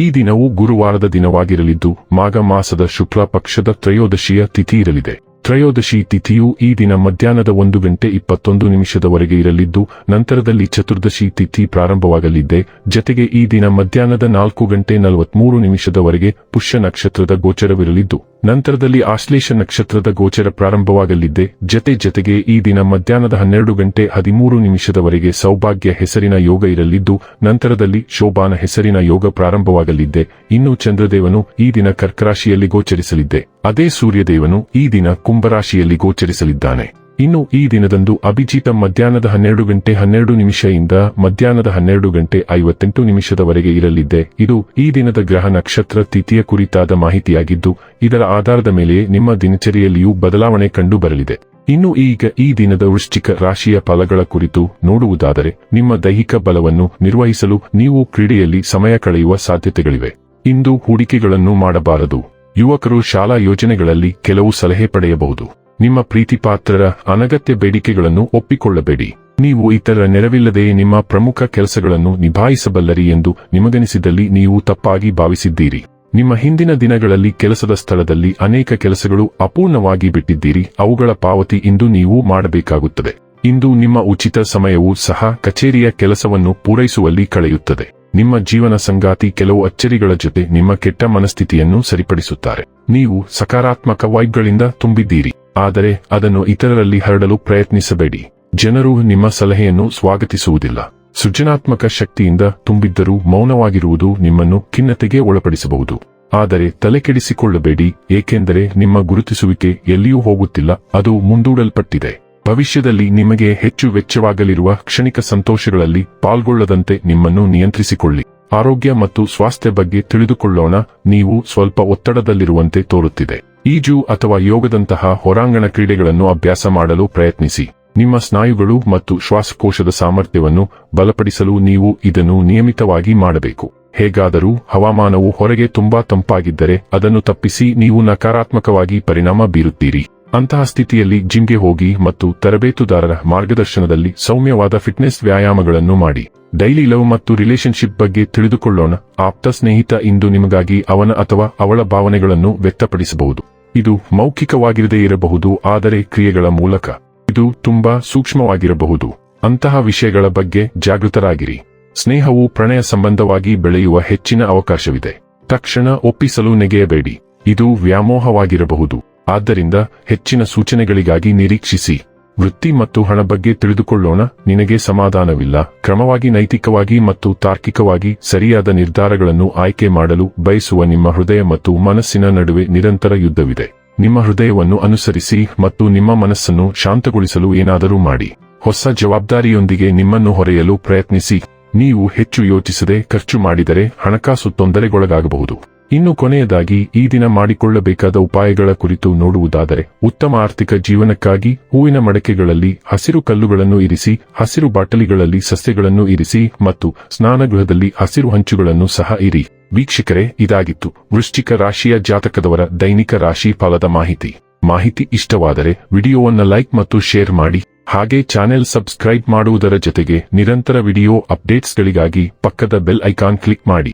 ಈ ದಿನವು ಗುರುವಾರದ ದಿನವಾಗಿರಲಿದ್ದು ಮಾಘ ಮಾಸದ ಶುಕ್ಲ ಪಕ್ಷದ ತ್ರಯೋದಶಿಯ ತಿಥಿ ಇರಲಿದೆ. ತ್ರಯೋದಶಿ ತಿಥಿಯು ಈ ದಿನ ಮಧ್ಯಾಹ್ನದ ಒಂದು ಗಂಟೆ ಇಪ್ಪತ್ತೊಂದು ನಿಮಿಷದವರೆಗೆ ಇರಲಿದ್ದು, ನಂತರದಲ್ಲಿ ಚತುರ್ದಶಿ ತಿಥಿ ಪ್ರಾರಂಭವಾಗಲಿದೆ ಜತೆಗೆ ಈ ದಿನ ಮಧ್ಯಾಹ್ನದ ನಾಲ್ಕು ಗಂಟೆ ನಲವತ್ಮೂರು ನಿಮಿಷದವರೆಗೆ ಪುಷ್ಯ ನಕ್ಷತ್ರದ ಗೋಚರವಿರಲಿದ್ದು, ನಂತರದಲ್ಲಿ ಆಶ್ಲೇಷ ನಕ್ಷತ್ರದ ಗೋಚರ ಪ್ರಾರಂಭವಾಗಲಿದ್ದೆ. ಜತೆ ಜತೆಗೆ ಈ ದಿನ ಮಧ್ಯಾಹ್ನದ ಹನ್ನೆರಡು ಗಂಟೆ ಹದಿಮೂರು ನಿಮಿಷದವರೆಗೆ ಸೌಭಾಗ್ಯ ಹೆಸರಿನ ಯೋಗ ಇರಲಿದ್ದು, ನಂತರದಲ್ಲಿ ಶೋಭಾನ ಹೆಸರಿನ ಯೋಗ ಪ್ರಾರಂಭವಾಗಲಿದ್ದೆ. ಇನ್ನು ಚಂದ್ರದೇವನು ಈ ದಿನ ಕರ್ಕರಾಶಿಯಲ್ಲಿ ಗೋಚರಿಸಲಿದ್ದೆ. ಅದೇ ಸೂರ್ಯದೇವನು ಈ ದಿನ ಕುಂಭರಾಶಿಯಲ್ಲಿ ಗೋಚರಿಸಲಿದ್ದಾನೆ. ಇನ್ನು ಈ ದಿನದಂದು ಅಭಿಜಿತ ಮಧ್ಯಾಹ್ನದ ಹನ್ನೆರಡು ಗಂಟೆ ಹನ್ನೆರಡು ನಿಮಿಷದಿಂದ ಮಧ್ಯಾಹ್ನದ ಹನ್ನೆರಡು ಗಂಟೆ ಐವತ್ತೆಂಟು ನಿಮಿಷದವರೆಗೆ ಇರಲಿದ್ದೆ. ಇದು ಈ ದಿನದ ಗ್ರಹ ನಕ್ಷತ್ರ ತಿಥಿಯ ಕುರಿತಾದ ಮಾಹಿತಿಯಾಗಿದ್ದು, ಇದರ ಆಧಾರದ ಮೇಲೆ ನಿಮ್ಮ ದಿನಚರಿಯಲ್ಲಿಯೂ ಬದಲಾವಣೆ ಕಂಡು ಬರಲಿದೆ ಇನ್ನು ಈಗ ಈ ದಿನದ ವೃಶ್ಚಿಕ ರಾಶಿಯ ಫಲಗಳ ಕುರಿತು ನೋಡುವುದಾದರೆ, ನಿಮ್ಮ ದೈಹಿಕ ಬಲವನ್ನು ನಿರ್ವಹಿಸಲು ನೀವು ಕ್ರೀಡೆಯಲ್ಲಿ ಸಮಯ ಕಳೆಯುವ ಸಾಧ್ಯತೆಗಳಿವೆ. ಇಂದು ಹೂಡಿಕೆಗಳನ್ನು ಮಾಡಬಾರದು. ಯುವಕರು ಶಾಲಾ ಯೋಜನೆಗಳಲ್ಲಿ ಕೆಲವು ಸಲಹೆ ಪಡೆಯಬಹುದು. ನಿಮ್ಮ ಪ್ರೀತಿಪಾತ್ರರ ಅನಗತ್ಯ ಬೇಡಿಕೆಗಳನ್ನು ಒಪ್ಪಿಕೊಳ್ಳಬೇಡಿ. ನೀವು ಇತರ ನೆರವಿಲ್ಲದೆಯೇ ನಿಮ್ಮ ಪ್ರಮುಖ ಕೆಲಸಗಳನ್ನು ನಿಭಾಯಿಸಬಲ್ಲರಿ ಎಂದು ನಿಮಗನಿಸಿದಲ್ಲಿ ನೀವು ತಪ್ಪಾಗಿ ಭಾವಿಸಿದ್ದೀರಿ. ನಿಮ್ಮ ಹಿಂದಿನ ದಿನಗಳಲ್ಲಿ ಕೆಲಸದ ಸ್ಥಳದಲ್ಲಿ ಅನೇಕ ಕೆಲಸಗಳು ಅಪೂರ್ಣವಾಗಿ ಬಿಟ್ಟಿದ್ದೀರಿ. ಅವುಗಳ ಪಾವತಿ ಇಂದು ನೀವು ಮಾಡಬೇಕಾಗುತ್ತದೆ. ಇಂದು ನಿಮ್ಮ ಉಚಿತ ಸಮಯವೂ ಸಹ ಕಚೇರಿಯ ಕೆಲಸವನ್ನು ಪೂರೈಸುವಲ್ಲಿ ಕಳೆಯುತ್ತದೆ. ನಿಮ್ಮ ಜೀವನ ಸಂಗಾತಿ ಕೆಲವು ಅಚ್ಚರಿಗಳ ಜೊತೆ ನಿಮ್ಮ ಕೆಟ್ಟ ಮನಸ್ಥಿತಿಯನ್ನು ಸರಿಪಡಿಸುತ್ತಾರೆ. ನೀವು ಸಕಾರಾತ್ಮಕ ವೈಬ್ಗಳಿಂದ ತುಂಬಿದ್ದೀರಿ. ಆದರೆ ಅದನ್ನು ಇತರರಲ್ಲಿ ಹರಡಲು ಪ್ರಯತ್ನಿಸಬೇಡಿ. ಜನರು ನಿಮ್ಮ ಸಲಹೆಯನ್ನು ಸ್ವಾಗತಿಸುವುದಿಲ್ಲ. ಸೃಜನಾತ್ಮಕ ಶಕ್ತಿಯಿಂದ ತುಂಬಿದ್ದರೂ ಮೌನವಾಗಿರುವುದು ನಿಮ್ಮನ್ನು ಖಿನ್ನತೆಗೆ ಒಳಪಡಿಸಬಹುದು. ಆದರೆ ತಲೆಕೆಡಿಸಿಕೊಳ್ಳಬೇಡಿ, ಏಕೆಂದರೆ ನಿಮ್ಮ ಗುರುತಿಸುವಿಕೆ ಎಲ್ಲಿಯೂ ಹೋಗುತ್ತಿಲ್ಲ, ಅದು ಮುಂದೂಡಲ್ಪಟ್ಟಿದೆ. ಭವಿಷ್ಯದಲ್ಲಿ ನಿಮಗೆ ಹೆಚ್ಚು ವೆಚ್ಚವಾಗಲಿರುವ ಕ್ಷಣಿಕ ಸಂತೋಷಗಳಲ್ಲಿ ಪಾಲ್ಗೊಳ್ಳದಂತೆ ನಿಮ್ಮನ್ನು ನಿಯಂತ್ರಿಸಿಕೊಳ್ಳಿ. ಆರೋಗ್ಯ ಮತ್ತು ಸ್ವಾಸ್ಥ್ಯ ಬಗ್ಗೆ ತಿಳಿದುಕೊಳ್ಳೋಣ. ನೀವು ಸ್ವಲ್ಪ ಒತ್ತಡದಲ್ಲಿರುವಂತೆ ತೋರುತ್ತಿದೆ. ಈಜು ಅಥವಾ ಯೋಗದಂತಹ ಹೊರಾಂಗಣ ಕ್ರೀಡೆಗಳನ್ನು ಅಭ್ಯಾಸ ಮಾಡಲು ಪ್ರಯತ್ನಿಸಿ. ನಿಮ್ಮ ಸ್ನಾಯುಗಳು ಮತ್ತು ಶ್ವಾಸಕೋಶದ ಸಾಮರ್ಥ್ಯವನ್ನು ಬಲಪಡಿಸಲು ನೀವು ಇದನ್ನು ನಿಯಮಿತವಾಗಿ ಮಾಡಬೇಕು. ಹೇಗಾದರೂ ಹವಾಮಾನವು ಹೊರಗೆ ತುಂಬಾ ತಂಪಾಗಿದ್ದರೆ ಅದನ್ನು ತಪ್ಪಿಸಿ ನೀವು ನಕಾರಾತ್ಮಕವಾಗಿ ಪರಿಣಾಮ ಬೀರುತ್ತೀರಿ. ಅಂತಹ ಸ್ಥಿತಿಯಲ್ಲಿ ಜಿಮ್ಗೆ ಹೋಗಿ ಮತ್ತು ತರಬೇತುದಾರರ ಮಾರ್ಗದರ್ಶನದಲ್ಲಿ ಸೌಮ್ಯವಾದ ಫಿಟ್ನೆಸ್ ವ್ಯಾಯಾಮಗಳನ್ನು ಮಾಡಿ. ಡೈಲಿ ಲವ್ ಮತ್ತು ರಿಲೇಶನ್ಶಿಪ್ ಬಗ್ಗೆ ತಿಳಿದುಕೊಳ್ಳೋಣ. ಆಪ್ತ ಸ್ನೇಹಿತ ಇಂದು ನಿಮಗಾಗಿ ಅವನ ಅಥವಾ ಅವಳ ಭಾವನೆಗಳನ್ನು ವ್ಯಕ್ತಪಡಿಸಬಹುದು. ಇದು ಮೌಖಿಕವಾಗಿರದೇ ಇರಬಹುದು, ಆದರೆ ಕ್ರಿಯೆಗಳ ಮೂಲಕ. ಇದು ತುಂಬಾ ಸೂಕ್ಷ್ಮವಾಗಿರಬಹುದು. ಅಂತಹ ವಿಷಯಗಳ ಬಗ್ಗೆ ಜಾಗೃತರಾಗಿರಿ. ಸ್ನೇಹವು ಪ್ರಣಯ ಸಂಬಂಧವಾಗಿ ಬೆಳೆಯುವ ಹೆಚ್ಚಿನ ಅವಕಾಶವಿದೆ. ತಕ್ಷಣ ಒಪ್ಪಿಸಲು ನೆಗೆಯಬೇಡಿ. ಇದು ವ್ಯಾಮೋಹವಾಗಿರಬಹುದು. ಆದ್ದರಿಂದ ಹೆಚ್ಚಿನ ಸೂಚನೆಗಳಿಗಾಗಿ ನಿರೀಕ್ಷಿಸಿ. ವೃತ್ತಿ ಮತ್ತು ಹಣ ಬಗ್ಗೆ ತಿಳಿದುಕೊಳ್ಳೋಣ, ನಿನಗೆ ಸಮಾಧಾನವಿಲ್ಲ. ಕ್ರಮವಾಗಿ ನೈತಿಕವಾಗಿ ಮತ್ತು ತಾರ್ಕಿಕವಾಗಿ ಸರಿಯಾದ ನಿರ್ಧಾರಗಳನ್ನು ಆಯ್ಕೆ ಮಾಡಲು ಬಯಸುವ ನಿಮ್ಮ ಹೃದಯ ಮತ್ತು ಮನಸ್ಸಿನ ನಡುವೆ ನಿರಂತರ ಯುದ್ಧವಿದೆ. ನಿಮ್ಮ ಹೃದಯವನ್ನು ಅನುಸರಿಸಿ ಮತ್ತು ನಿಮ್ಮ ಮನಸ್ಸನ್ನು ಶಾಂತಗೊಳಿಸಲು ಏನಾದರೂ ಮಾಡಿ. ಹೊಸ ಜವಾಬ್ದಾರಿಯೊಂದಿಗೆ ನಿಮ್ಮನ್ನು ಹೊರೆಯಲು ಪ್ರಯತ್ನಿಸಿ. ನೀವು ಹೆಚ್ಚು ಯೋಚಿಸದೆ ಖರ್ಚು ಮಾಡಿದರೆ ಹಣಕಾಸು ತೊಂದರೆಗೊಳಗಾಗಬಹುದು. ಇನ್ನು ಕೊನೆಯದಾಗಿ ಈ ದಿನ ಮಾಡಿಕೊಳ್ಳಬೇಕಾದ ಉಪಾಯಗಳ ಕುರಿತು ನೋಡುವುದಾದರೆ, ಉತ್ತಮ ಆರ್ಥಿಕ ಜೀವನಕ್ಕಾಗಿ ಹೂವಿನ ಮಡಕೆಗಳಲ್ಲಿ ಹಸಿರು ಕಲ್ಲುಗಳನ್ನು ಇರಿಸಿ, ಹಸಿರು ಬಾಟಲಿಗಳಲ್ಲಿ ಸಸ್ಯಗಳನ್ನು ಇರಿಸಿ ಮತ್ತು ಸ್ನಾನಗೃಹದಲ್ಲಿ ಹಸಿರು ಹಂಚುಗಳನ್ನು ಸಹ ಇರಿ. ವೀಕ್ಷಕರೇ, ಇದಾಗಿತ್ತು ವೃಶ್ಚಿಕ ರಾಶಿಯ ಜಾತಕದವರ ದೈನಿಕ ರಾಶಿ ಫಲದ ಮಾಹಿತಿ. ಮಾಹಿತಿ ಇಷ್ಟವಾದರೆ ವಿಡಿಯೋವನ್ನು ಲೈಕ್ ಮತ್ತು ಶೇರ್ ಮಾಡಿ. ಹಾಗೆ ಚಾನೆಲ್ ಸಬ್ಸ್ಕ್ರೈಬ್ ಮಾಡುವುದರ ಜೊತೆಗೆ ನಿರಂತರ ವಿಡಿಯೋ ಅಪ್ಡೇಟ್ಸ್ಗಳಿಗಾಗಿ ಪಕ್ಕದ ಬೆಲ್ ಐಕಾನ್ ಕ್ಲಿಕ್ ಮಾಡಿ.